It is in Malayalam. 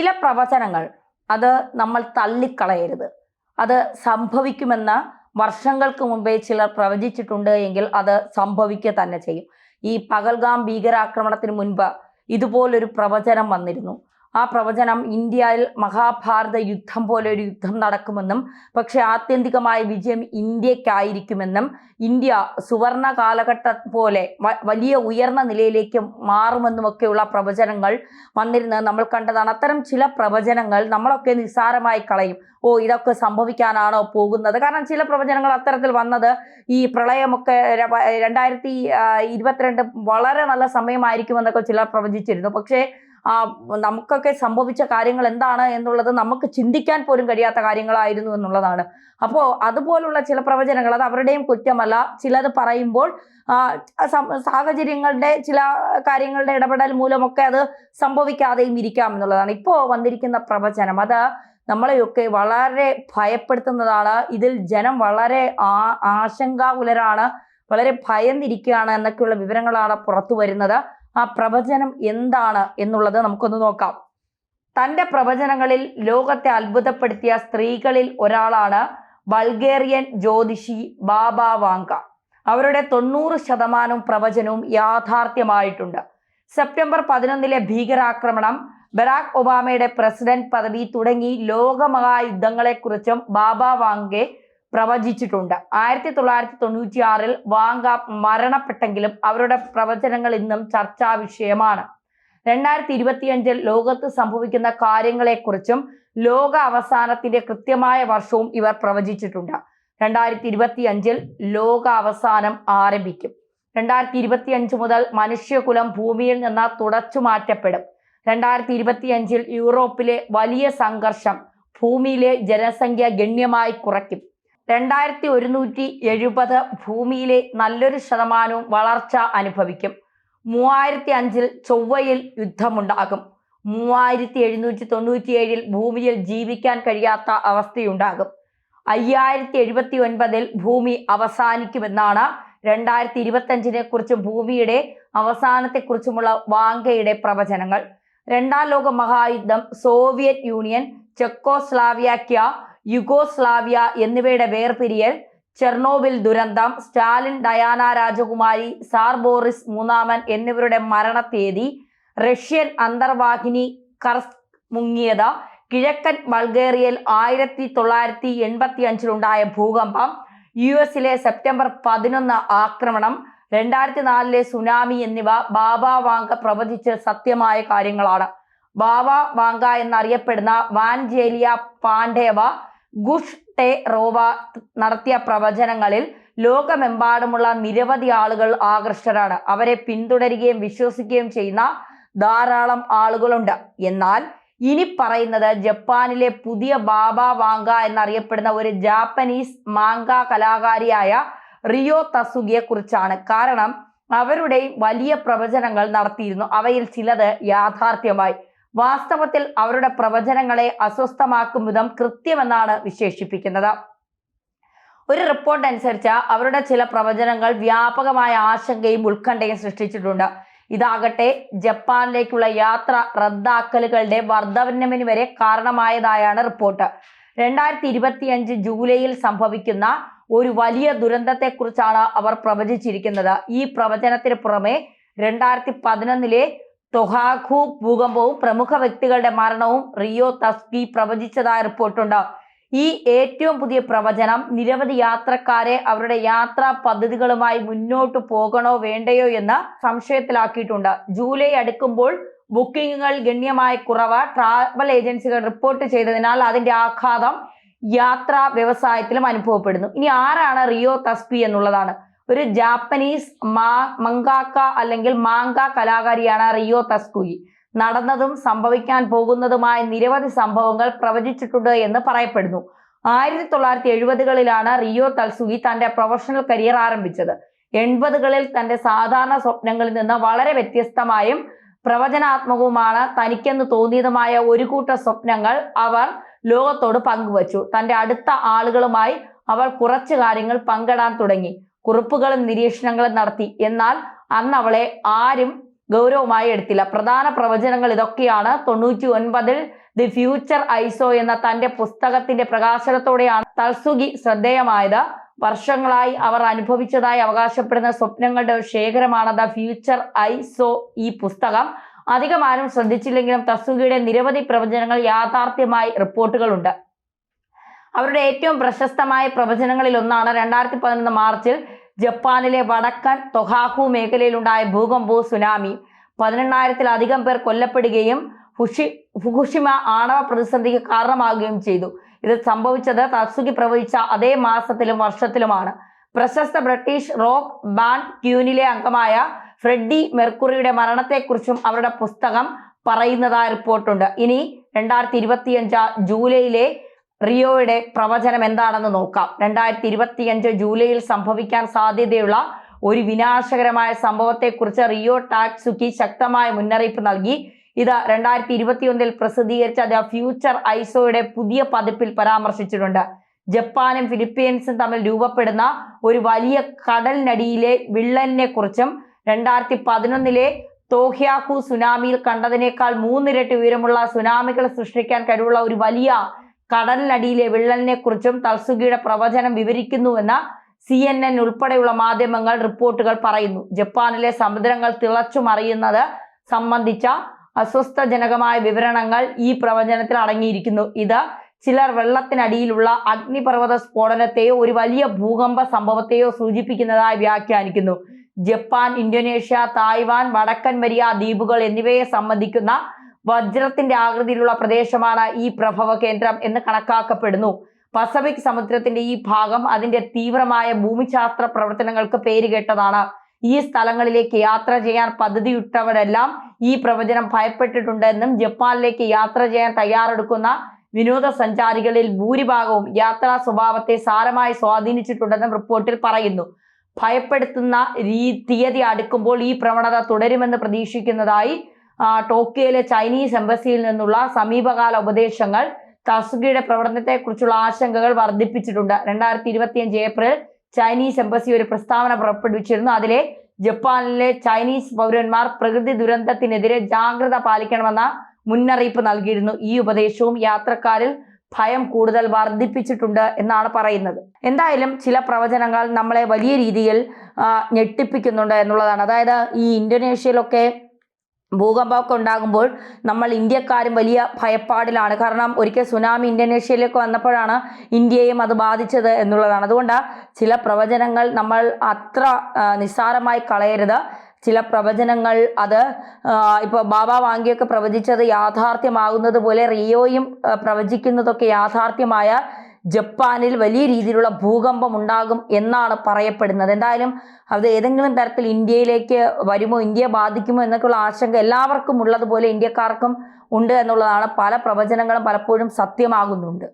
ചില പ്രവചനങ്ങൾ അത് നമ്മൾ തള്ളിക്കളയരുത്. അത് സംഭവിക്കുമെന്ന വർഷങ്ങൾക്ക് മുമ്പേ ചിലർ പ്രവചിച്ചിട്ടുണ്ട് എങ്കിൽ അത് സംഭവിക്കുക തന്നെ ചെയ്യും. ഈ പകൽഗാം ഭീകരാക്രമണത്തിന് മുൻപ് ഇതുപോലൊരു പ്രവചനം വന്നിരുന്നു. ആ പ്രവചനം ഇന്ത്യയിൽ മഹാഭാരത യുദ്ധം പോലെ ഒരു യുദ്ധം നടക്കുമെന്നും പക്ഷേ ആത്യന്തികമായ വിജയം ഇന്ത്യക്കായിരിക്കുമെന്നും ഇന്ത്യ സുവർണ കാലഘട്ടം പോലെ വലിയ ഉയർന്ന നിലയിലേക്ക് മാറുമെന്നുമൊക്കെയുള്ള പ്രവചനങ്ങൾ വന്നിരുന്നത് നമ്മൾ കണ്ടതാണ്. അത്തരം ചില പ്രവചനങ്ങൾ നമ്മളൊക്കെ നിസ്സാരമായി കളയും. ഓ ഇതൊക്കെ സംഭവിക്കാനാണോ പോകുന്നത്? കാരണം ചില പ്രവചനങ്ങൾ അത്തരത്തിൽ വന്നത് ഈ പ്രളയമൊക്കെ രണ്ടായിരത്തി ഇരുപത്തിരണ്ട് വളരെ നല്ല സമയമായിരിക്കുമെന്നൊക്കെ ചിലർ പ്രവചിച്ചിരുന്നു. പക്ഷേ നമുക്കൊക്കെ സംഭവിച്ച കാര്യങ്ങൾ എന്താണ് എന്നുള്ളത് നമുക്ക് ചിന്തിക്കാൻ പോലും കഴിയാത്ത കാര്യങ്ങളായിരുന്നു എന്നുള്ളതാണ്. അപ്പോൾ അതുപോലുള്ള ചില പ്രവചനങ്ങൾ അത് അവരുടെയും കുറ്റമല്ല. ചിലത് പറയുമ്പോൾ സാഹചര്യങ്ങളുടെ ചില കാര്യങ്ങളുടെ ഇടപെടൽ മൂലമൊക്കെ അത് സംഭവിക്കാതെയും ഇരിക്കാം എന്നുള്ളതാണ്. ഇപ്പോൾ വന്നിരിക്കുന്ന പ്രവചനം അത് നമ്മളെയൊക്കെ വളരെ ഭയപ്പെടുത്തുന്നതാണ്. ഇതിൽ ജനം വളരെ ആ ആശങ്കാകുലരാണ് വളരെ ഭയന്നിരിക്കുകയാണ് എന്നൊക്കെയുള്ള വിവരങ്ങളാണ് പുറത്തു വരുന്നത്. ആ പ്രവചനം എന്താണ് എന്നുള്ളത് നമുക്കൊന്ന് നോക്കാം. തന്റെ പ്രവചനങ്ങളിൽ ലോകത്തെ അത്ഭുതപ്പെടുത്തിയ സ്ത്രീകളിൽ ഒരാളാണ് ബൾഗേറിയൻ ജ്യോതിഷി ബാബ വാങ്ക. അവരുടെ തൊണ്ണൂറ് ശതമാനം പ്രവചനവും യാഥാർത്ഥ്യമായിട്ടുണ്ട്. സെപ്റ്റംബർ പതിനൊന്നിലെ ഭീകരാക്രമണം ബറാക് ഒബാമയുടെ പ്രസിഡന്റ് പദവി തുടങ്ങി ലോകമഹായുദ്ധങ്ങളെക്കുറിച്ചും ബാബ വാങ്കെ പ്രവചിച്ചിട്ടുണ്ട്. ആയിരത്തി തൊള്ളായിരത്തി തൊണ്ണൂറ്റി ആറിൽ വാങ്ക മരണപ്പെട്ടെങ്കിലും അവരുടെ പ്രവചനങ്ങൾ ഇന്നും ചർച്ചാ വിഷയമാണ്. രണ്ടായിരത്തി ഇരുപത്തിയഞ്ചിൽ ലോകത്ത് സംഭവിക്കുന്ന കാര്യങ്ങളെക്കുറിച്ചും ലോക അവസാനത്തിന്റെ കൃത്യമായ വർഷവും ഇവർ പ്രവചിച്ചിട്ടുണ്ട്. രണ്ടായിരത്തി ഇരുപത്തിയഞ്ചിൽ ലോക അവസാനം ആരംഭിക്കും. രണ്ടായിരത്തി ഇരുപത്തിയഞ്ച് മുതൽ മനുഷ്യകുലം ഭൂമിയിൽ നിന്ന് തുടച്ചു മാറ്റപ്പെടും. രണ്ടായിരത്തി ഇരുപത്തിയഞ്ചിൽ യൂറോപ്പിലെ വലിയ സംഘർഷം ഭൂമിയിലെ ജനസംഖ്യ ഗണ്യമായി കുറയ്ക്കും. രണ്ടായിരത്തി ഒരുന്നൂറ്റി എഴുപത് ഭൂമിയിലെ നല്ലൊരു ശതമാനവും വളർച്ച അനുഭവിക്കും. മൂവായിരത്തി അഞ്ചിൽ ചൊവ്വയിൽ യുദ്ധമുണ്ടാകും. മൂവായിരത്തി എഴുന്നൂറ്റി തൊണ്ണൂറ്റി ഏഴിൽ ഭൂമിയിൽ ജീവിക്കാൻ കഴിയാത്ത അവസ്ഥയുണ്ടാകും. അയ്യായിരത്തി എഴുപത്തി ഒൻപതിൽ ഭൂമി അവസാനിക്കുമെന്നാണ് രണ്ടായിരത്തി ഇരുപത്തഞ്ചിനെ കുറിച്ചും ഭൂമിയുടെ അവസാനത്തെക്കുറിച്ചുമുള്ള വാങ്കയുടെ പ്രവചനങ്ങൾ. രണ്ടാം ലോക മഹായുദ്ധം സോവിയറ്റ് യൂണിയൻ ചെക്കോസ്ലാവിയാക്യ യുഗോസ്ലാവിയ എന്നിവയുടെ വേർപിരിയൽ ചെർണോബിൽ ദുരന്തം സ്റ്റാലിൻ ഡയാന രാജകുമാരി സാർ ബോറിസ് മൂന്നാമൻ എന്നിവരുടെ മരണത്തീയതി റഷ്യൻ അന്തർവാഹിനി കർസ് മുങ്ങിയത് കിഴക്കൻ ബൾഗേറിയയിൽ ആയിരത്തി തൊള്ളായിരത്തി എൺപത്തി അഞ്ചിലുണ്ടായ ഭൂകമ്പം യു എസിലെ സെപ്റ്റംബർ പതിനൊന്ന് ആക്രമണം രണ്ടായിരത്തി നാലിലെ സുനാമി എന്നിവ ബാബ വാങ്ക പ്രവചിച്ച സത്യമായ കാര്യങ്ങളാണ്. ബാബ വാങ്ക എന്നറിയപ്പെടുന്ന വാൻജേലിയ പാണ്ഡേവ ഗുഷ് ടെ റോവ നടത്തിയ പ്രവചനങ്ങളിൽ ലോകമെമ്പാടുമുള്ള നിരവധി ആളുകൾ ആകൃഷ്ടരാണ്. അവരെ പിന്തുടരുകയും വിശ്വസിക്കുകയും ചെയ്യുന്ന ധാരാളം ആളുകളുണ്ട്. എന്നാൽ ഇനി പറയുന്നത് ജപ്പാനിലെ പുതിയ ബാബ വാങ്ക എന്നറിയപ്പെടുന്ന ഒരു ജാപ്പനീസ് മാങ്ക കലാകാരിയായ റിയോ തസുഗിയെ കുറിച്ചാണ്. കാരണം അവരുടെയും വലിയ പ്രവചനങ്ങൾ നടത്തിയിരുന്നു. അവയിൽ ചിലത് യാഥാർത്ഥ്യമായി. വാസ്തവത്തിൽ അവരുടെ പ്രവചനങ്ങളെ അസ്വസ്ഥമാക്കും വിധം കൃത്യമെന്നാണ് വിശേഷിപ്പിക്കുന്നത്. ഒരു റിപ്പോർട്ട് അനുസരിച്ച് അവരുടെ ചില പ്രവചനങ്ങൾ വ്യാപകമായ ആശങ്കയും ഉത്കണ്ഠയും സൃഷ്ടിച്ചിട്ടുണ്ട്. ഇതാകട്ടെ ജപ്പാനിലേക്കുള്ള യാത്ര റദ്ദാക്കലുകളുടെ വർദ്ധവന്യമിന് വരെ കാരണമായതായാണ് റിപ്പോർട്ട് രണ്ടായിരത്തി ഇരുപത്തിയഞ്ച് ജൂലൈയിൽ സംഭവിക്കുന്ന ഒരു വലിയ ദുരന്തത്തെക്കുറിച്ചാണ് അവർ പ്രവചിച്ചിരിക്കുന്നത്. ഈ പ്രവചനത്തിന് പുറമെ രണ്ടായിരത്തി പതിനൊന്നിലെ തൊഹാഖു ഭൂകമ്പവും പ്രമുഖ വ്യക്തികളുടെ മരണവും റിയോ തസ്കി പ്രവചിച്ചതായ റിപ്പോർട്ടുണ്ട്. ഈ ഏറ്റവും പുതിയ പ്രവചനം നിരവധി യാത്രക്കാരെ അവരുടെ യാത്രാ പദ്ധതികളുമായി മുന്നോട്ട് പോകണോ വേണ്ടയോ എന്ന സംശയത്തിലാക്കിയിട്ടുണ്ട്. ജൂലൈ അടുക്കുമ്പോൾ ബുക്കിങ്ങുകൾ ഗണ്യമായ കുറവ്. ട്രാവൽ ഏജൻസികൾ റിപ്പോർട്ട് ചെയ്തതിനാൽ അതിന്റെ ആഘാതം യാത്രാ വ്യവസായത്തിലും അനുഭവപ്പെടുന്നു. ഇനി ആരാണ് റിയോ തസ്പി എന്നുള്ളതാണ്. ഒരു ജാപ്പനീസ് മാ മങ്കാക്ക അല്ലെങ്കിൽ മാങ്ക കലാകാരിയാണ് റിയോ തസ്കുയി. നടന്നതും സംഭവിക്കാൻ പോകുന്നതുമായ നിരവധി സംഭവങ്ങൾ പ്രവചിച്ചിട്ടുണ്ട് എന്ന് പറയപ്പെടുന്നു. ആയിരത്തി തൊള്ളായിരത്തി എഴുപതുകളിലാണ് റിയോ തൽസുഗി തന്റെ പ്രൊഫഷണൽ കരിയർ ആരംഭിച്ചത്. എൺപതുകളിൽ തന്റെ സാധാരണ സ്വപ്നങ്ങളിൽ നിന്ന് വളരെ വ്യത്യസ്തമായും പ്രവചനാത്മകവുമാണ് തനിക്കെന്ന് തോന്നിയതുമായ ഒരു കൂട്ടം സ്വപ്നങ്ങൾ അവർ ലോകത്തോട് പങ്കുവച്ചു. തന്റെ അടുത്ത ആളുകളുമായി അവൾ കുറച്ച് കാര്യങ്ങൾ പങ്കിടാൻ തുടങ്ങി. കുറിപ്പുകളും നിരീക്ഷണങ്ങളും നടത്തി. എന്നാൽ അന്ന് അവളെ ആരും ഗൗരവമായി എടുത്തില്ല. പ്രധാന പ്രവചനങ്ങൾ ഇതൊക്കെയാണ്. തൊണ്ണൂറ്റി ഒൻപതിൽ ദി ഫ്യൂച്ചർ ഐസോ എന്ന തന്റെ പുസ്തകത്തിന്റെ പ്രകാശനത്തോടെയാണ് തൽസുഗി ശ്രദ്ധേയമായത്. വർഷങ്ങളായി അവർ അനുഭവിച്ചതായി അവകാശപ്പെടുന്ന സ്വപ്നങ്ങളുടെ ശേഖരമാണ് ദ ഫ്യൂച്ചർ ഐസോ ഈ പുസ്തകം. അധികമാരും ശ്രദ്ധിച്ചില്ലെങ്കിലും തസുഗിയുടെ നിരവധി പ്രവചനങ്ങൾ യാഥാർത്ഥ്യമായി റിപ്പോർട്ടുകളുണ്ട്. അവരുടെ ഏറ്റവും പ്രശസ്തമായ പ്രവചനങ്ങളിൽ ഒന്നാണ് രണ്ടായിരത്തി പതിനൊന്ന് മാർച്ചിൽ ജപ്പാനിലെ വടക്കൻ തൊഹാഹു മേഖലയിലുണ്ടായ ഭൂകമ്പവും സുനാമി. പതിനെണ്ണായിരത്തിലധികം പേർ കൊല്ലപ്പെടുകയും ഫുഷി ഫുകുഷിമ ആണവ പ്രതിസന്ധിക്ക് കാരണമാകുകയും ചെയ്തു. ഇത് സംഭവിച്ചത് തസുഖി പ്രവചിച്ച അതേ മാസത്തിലും വർഷത്തിലുമാണ്. പ്രശസ്ത ബ്രിട്ടീഷ് റോക്ക് ബാൻഡ് ക്യൂനിലെ അംഗമായ ഫ്രെഡി മെർക്കുറിയുടെ മരണത്തെക്കുറിച്ചും അവരുടെ പുസ്തകം പറയുന്നതായ റിപ്പോർട്ടുണ്ട്. ഇനി രണ്ടായിരത്തി ഇരുപത്തിയഞ്ച് ജൂലൈയിലെ റിയോയുടെ പ്രവചനം എന്താണെന്ന് നോക്കാം. രണ്ടായിരത്തി ഇരുപത്തിയഞ്ച് ജൂലൈയിൽ സംഭവിക്കാൻ സാധ്യതയുള്ള ഒരു വിനാശകരമായ സംഭവത്തെക്കുറിച്ച് റിയോ ടാക്സുക്കി ശക്തമായ മുന്നറിയിപ്പ് നൽകി. ഇത് രണ്ടായിരത്തി ഇരുപത്തിയൊന്നിൽ പ്രസിദ്ധീകരിച്ച ദ ഫ്യൂച്ചർ ഐസോയുടെ പുതിയ പതിപ്പിൽ പരാമർശിച്ചിട്ടുണ്ട്. ജപ്പാനും ഫിലിപ്പീൻസും തമ്മിൽ രൂപപ്പെടുന്ന ഒരു വലിയ കടലിനടിയിലെ വിള്ളലിനെ കുറിച്ചും രണ്ടായിരത്തി പതിനൊന്നിലെ തോഹ്യാഹു സുനാമിയിൽ കണ്ടതിനേക്കാൾ മൂന്നിരട്ടി ഉയരമുള്ള സുനാമികൾ സൃഷ്ടിക്കാൻ കഴിവുള്ള ഒരു വലിയ കടലിനടിയിലെ വിള്ളലിനെ കുറിച്ചും തൽസുഗിയുടെ പ്രവചനം വിവരിക്കുന്നുവെന്ന സി എൻ എൻ ഉൾപ്പെടെയുള്ള മാധ്യമങ്ങൾ റിപ്പോർട്ടുകൾ പറയുന്നു. ജപ്പാനിലെ സമുദ്രങ്ങൾ തിളച്ചു മറിയുന്നത് സംബന്ധിച്ച അസ്വസ്ഥജനകമായ വിവരണങ്ങൾ ഈ പ്രവചനത്തിൽ അടങ്ങിയിരിക്കുന്നു. ഇത് ചിലർ വെള്ളത്തിനടിയിലുള്ള അഗ്നിപർവത സ്ഫോടനത്തെയോ ഒരു വലിയ ഭൂകമ്പ സംഭവത്തെയോ സൂചിപ്പിക്കുന്നതായി വ്യാഖ്യാനിക്കുന്നു. ജപ്പാൻ ഇന്തോനേഷ്യ തായ്വാൻ വടക്കൻ മരിയ ദ്വീപുകൾ എന്നിവയെ സംബന്ധിക്കുന്ന വജ്രത്തിന്റെ ആകൃതിയിലുള്ള പ്രദേശമാണ് ഈ പ്രഭവ കേന്ദ്രം എന്ന് കണക്കാക്കപ്പെടുന്നു. പസഫിക് സമുദ്രത്തിന്റെ ഈ ഭാഗം അതിന്റെ തീവ്രമായ ഭൂമിശാസ്ത്ര പ്രവർത്തനങ്ങൾക്ക് പേരുകേട്ടതാണ് ഈ സ്ഥലങ്ങളിലേക്ക് യാത്ര ചെയ്യാൻ പദ്ധതിയിട്ടവരെല്ലാം ഈ പ്രവചനം ഭയപ്പെട്ടിട്ടുണ്ടെന്നും ജപ്പാനിലേക്ക് യാത്ര ചെയ്യാൻ തയ്യാറെടുക്കുന്ന വിനോദസഞ്ചാരികളിൽ ഭൂരിഭാഗവും യാത്രാ സ്വഭാവത്തെ സാരമായി സ്വാധീനിച്ചിട്ടുണ്ടെന്നും റിപ്പോർട്ടിൽ പറയുന്നു. ഭയപ്പെടുത്തുന്ന തീയതി അടുക്കുമ്പോൾ ഈ പ്രവണത തുടരുമെന്ന് പ്രതീക്ഷിക്കുന്നതായി ടോക്കിയോയിലെ ചൈനീസ് എംബസിയിൽ നിന്നുള്ള സമീപകാല ഉപദേശങ്ങൾ തസുഗിയുടെ പ്രവർത്തനത്തെക്കുറിച്ചുള്ള ആശങ്കകൾ വർദ്ധിപ്പിച്ചിട്ടുണ്ട്. രണ്ടായിരത്തി ഇരുപത്തിയഞ്ച് ഏപ്രിൽ ചൈനീസ് എംബസി ഒരു പ്രസ്താവന പുറപ്പെടുവിച്ചിരുന്നു. അതിലെ ജപ്പാനിലെ ചൈനീസ് പൗരന്മാർ പ്രകൃതി ദുരന്തത്തിനെതിരെ ജാഗ്രത പാലിക്കണമെന്ന മുന്നറിയിപ്പ് നൽകിയിരുന്നു. ഈ ഉപദേശവും യാത്രക്കാരിൽ ഭയം കൂടുതൽ വർദ്ധിപ്പിച്ചിട്ടുണ്ട് എന്നാണ് പറയുന്നത്. എന്തായാലും ചില പ്രവചനങ്ങൾ നമ്മളെ വലിയ രീതിയിൽ ഞെട്ടിപ്പിക്കുന്നുണ്ട് എന്നുള്ളതാണ്. അതായത് ഈ ഇന്തോനേഷ്യയിലൊക്കെ ഭൂകമ്പമൊക്കെ ഉണ്ടാകുമ്പോൾ നമ്മൾ ഇന്ത്യക്കാരും വലിയ ഭയപ്പാടിലാണ്. കാരണം ഒരിക്കൽ സുനാമി ഇന്തോനേഷ്യയിലേക്ക് വന്നപ്പോഴാണ് ഇന്ത്യയും അത് ബാധിച്ചത് എന്നുള്ളതാണ്. അതുകൊണ്ട് ചില പ്രവചനങ്ങൾ നമ്മൾ അത്ര നിസ്സാരമായി കളയരുത്. ചില പ്രവചനങ്ങൾ അത് ഇപ്പോൾ ബാബ വാങ്കിയൊക്കെ പ്രവചിച്ചത് യാഥാർത്ഥ്യമാകുന്നത് പോലെ റിയോയും പ്രവചിക്കുന്നതൊക്കെ യാഥാർത്ഥ്യമായ ജപ്പാനിൽ വലിയ രീതിയിലുള്ള ഭൂകമ്പം ഉണ്ടാകും എന്നാണ് പറയപ്പെടുന്നത്. എന്തായാലും അത് ഏതെങ്കിലും തരത്തിൽ ഇന്ത്യയിലേക്ക് വരുമോ ഇന്ത്യയെ ബാധിക്കുമോ എന്നൊക്കെയുള്ള ആശങ്ക എല്ലാവർക്കും ഉള്ളതുപോലെ ഇന്ത്യക്കാർക്കും ഉണ്ട് എന്നുള്ളതാണ് പല പ്രവചനങ്ങളും പലപ്പോഴും സത്യമാകുന്നുണ്ട്.